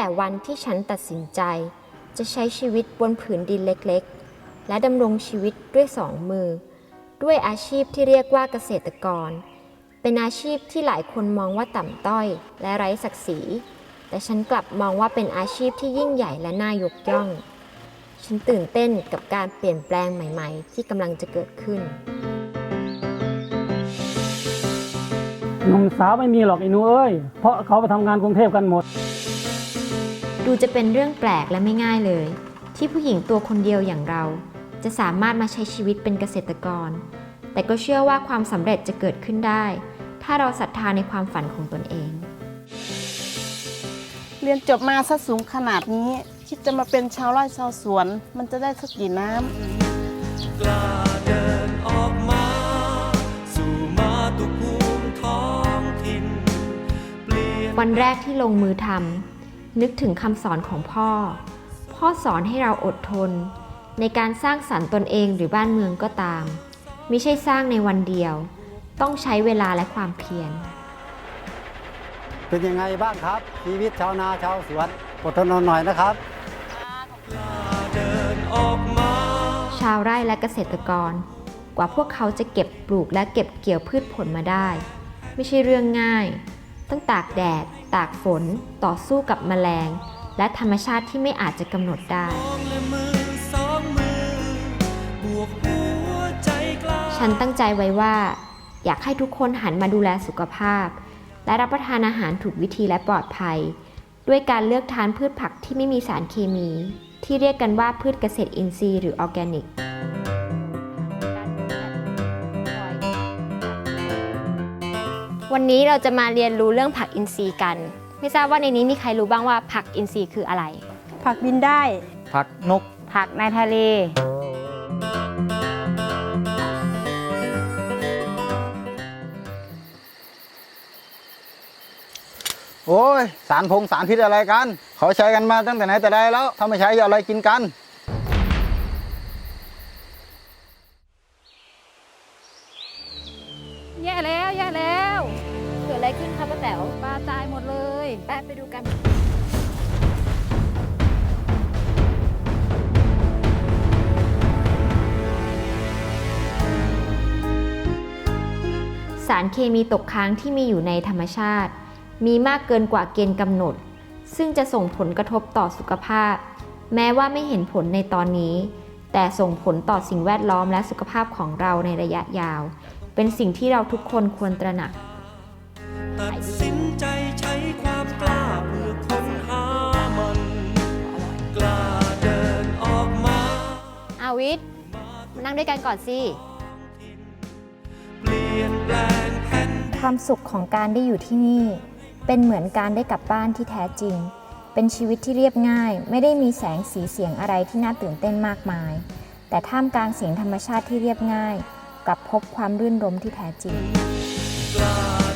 แต่วันที่ฉันตัดสินใจ จะใช้ชีวิตบนผืนดินเล็กๆ และดำรงชีวิตด้วยสองมือ ด้วยอาชีพที่เรียกว่าเกษตรกร เป็นอาชีพที่หลายคนมองว่าต่ำต้อย และไร้ศักดิ์ศรี แต่ฉันกลับมองว่าเป็นอาชีพที่ยิ่งใหญ่และน่ายกย่อง ฉันตื่นเต้นกับการเปลี่ยนแปลงใหม่ๆ ที่กำลังจะเกิดขึ้นหนุ่มสาวไม่มีหรอกไอ้หนูเอ้ย เพราะเขาไปทำงานกรุงเทพกันหมด ดูจะเป็นเรื่องแปลกและไม่ง่ายเลย ที่ผู้หญิงตัวคนเดียวอย่างเรา จะสามารถมาใช้ชีวิตเป็นเกษตรกร แต่ก็เชื่อว่าความสำเร็จจะเกิดขึ้นได้ ถ้าเราศรัทธาในความฝันของตนเอง เรียนจบมาซะสูงขนาดนี้ คิดจะมาเป็นชาวไร่ชาวสวน มันจะได้สักกี่น้ำกล้าเดินออกมา สู่มาตุภูมิท้องถิ่นเปลี่ยนวันแรกที่ลงมือทำ นึกถึงคำสอนของพ่อ พ่อสอนให้เราอดทน ในการสร้างสรรค์ตนเองหรือบ้านเมืองก็ตามไม่ใช่สร้างในวันเดียว ต้องใช้เวลาและความเพียร เป็นยังไงบ้างครับ ชีวิตชาวนาชาวสวนอดทนหน่อยนะครับเดินออกมาชาวไร่และเกษตรกร กว่าพวกเขาจะเก็บปลูกและเก็บเกี่ยวพืชผลมาได้ ไม่ใช่เรื่องง่าย ต้องตากแดด ตากฝน ต่อสู้กับแมลง และธรรมชาติที่ไม่อาจจะกำหนดได้ ฉันตั้งใจไว้ว่า อยากให้ทุกคนหันมาดูแลสุขภาพ และรับประทานอาหารถูกวิธีและปลอดภัย ด้วยการเลือกทานพืชผักที่ไม่มีสารเคมี ที่เรียกกันว่าพืชเกษตรอินทรีย์หรือออร์แกนิก วันนี้เราจะมาเรียนรู้เรื่องผักอินทรีย์กัน ไม่ทราบว่าในนี้มีใครรู้บ้างว่าผักอินทรีย์คืออะไร ผักบินได้ ผักนก ผักในทะเล โอ้ย สารพงสารพิษอะไรกัน เขาใช้กันมาตั้งแต่ไหนแต่ใดแล้วถ้าไม่ใช้จะเอาอะไรกินกัน แย่แล้วแย่แล้วเกิด อะไรขึ้นคะป้าแต๋วปลาตายหมดเลยไปไปดูกัน สารเคมีตกค้างที่มีอยู่ในธรรมชาติ มีมากเกินกว่าเกณฑ์กำหนด ซึ่งจะส่งผลกระทบต่อสุขภาพ แม้ว่าไม่เห็นผลในตอนนี้ แต่ส่งผลต่อสิ่งแวดล้อมและสุขภาพของเราในระยะยาว เป็นสิ่งที่เราทุกคนควรตระหนัก ตัดสินใจใช้ความกล้าเพื่อค้นหามัน กล้าเดินออกมาอาวิทย์มานั่งด้วยกันก่อนสิ เปลี่ยนแปลงแผ่นดิน ความสุขของการได้อยู่ที่นี่ เป็นเหมือนการได้กลับบ้านที่แท้จริง เป็นชีวิตที่เรียบง่าย ไม่ได้มีแสงสีเสียงอะไรที่น่าตื่นเต้นมากมาย แต่ท่ามกลางเสียงธรรมชาติที่เรียบง่าย กลับพบความรื่นรมที่แท้จริง กล้า